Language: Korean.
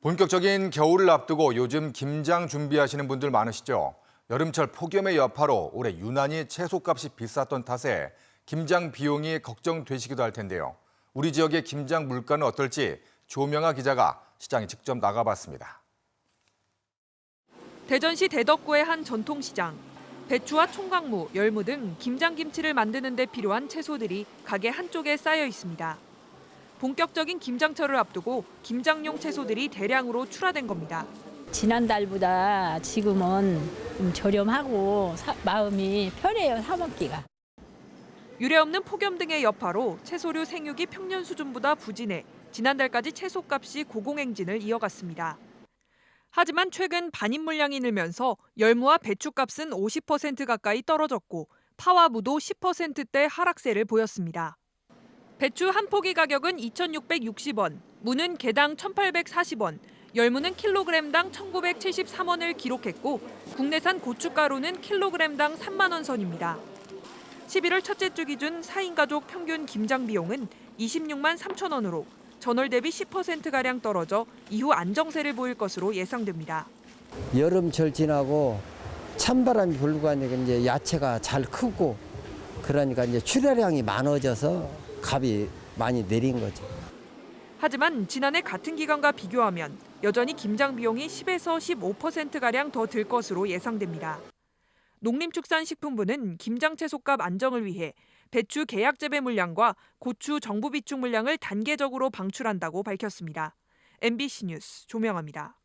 본격적인 겨울을 앞두고 요즘 김장 준비하시는 분들 많으시죠? 여름철 폭염의 여파로 올해 유난히 채소값이 비쌌던 탓에 김장 비용이 걱정되시기도 할 텐데요. 우리 지역의 김장 물가는 어떨지 조명아 기자가 시장에 직접 나가봤습니다. 대전시 대덕구의 한 전통시장. 배추와 총각무, 열무 등 김장김치를 만드는 데 필요한 채소들이 가게 한쪽에 쌓여 있습니다. 본격적인 김장철을 앞두고 김장용 채소들이 대량으로 출하된 겁니다. 지난달보다 지금은 좀 저렴하고 사- 마음이 편해요 사 먹기가. 유례 없는 폭염 등의 여파로 채소류 생육이 평년 수준보다 부진해 지난달까지 채소값이 고공행진을 이어갔습니다. 하지만 최근 반입 물량이 늘면서 열무와 배추값은 50% 가까이 떨어졌고 파와 무도 10%대 하락세를 보였습니다. 배추 한 포기 가격은 2,660원, 무는 개당 1,840원, 열무는 킬로그램당 1,973원을 기록했고 국내산 고춧가루는 킬로그램당 3만 원 선입니다. 11월 첫째 주 기준 4인 가족 평균 김장 비용은 26만 3천 원으로 전월 대비 10%가량 떨어져 이후 안정세를 보일 것으로 예상됩니다. 여름철 지나고 찬바람이 불고 가니까 이제 야채가 잘 크고 그러니까 이제 출하량이 많아져서 값이 많이 내린 거죠. 하지만 지난해 같은 기간과 비교하면 여전히 김장 비용이 10에서 15%가량 더 들 것으로 예상됩니다. 농림축산식품부는 김장 채소값 안정을 위해 배추 계약 재배 물량과 고추 정부 비축 물량을 단계적으로 방출한다고 밝혔습니다. MBC 뉴스 조명아입니다.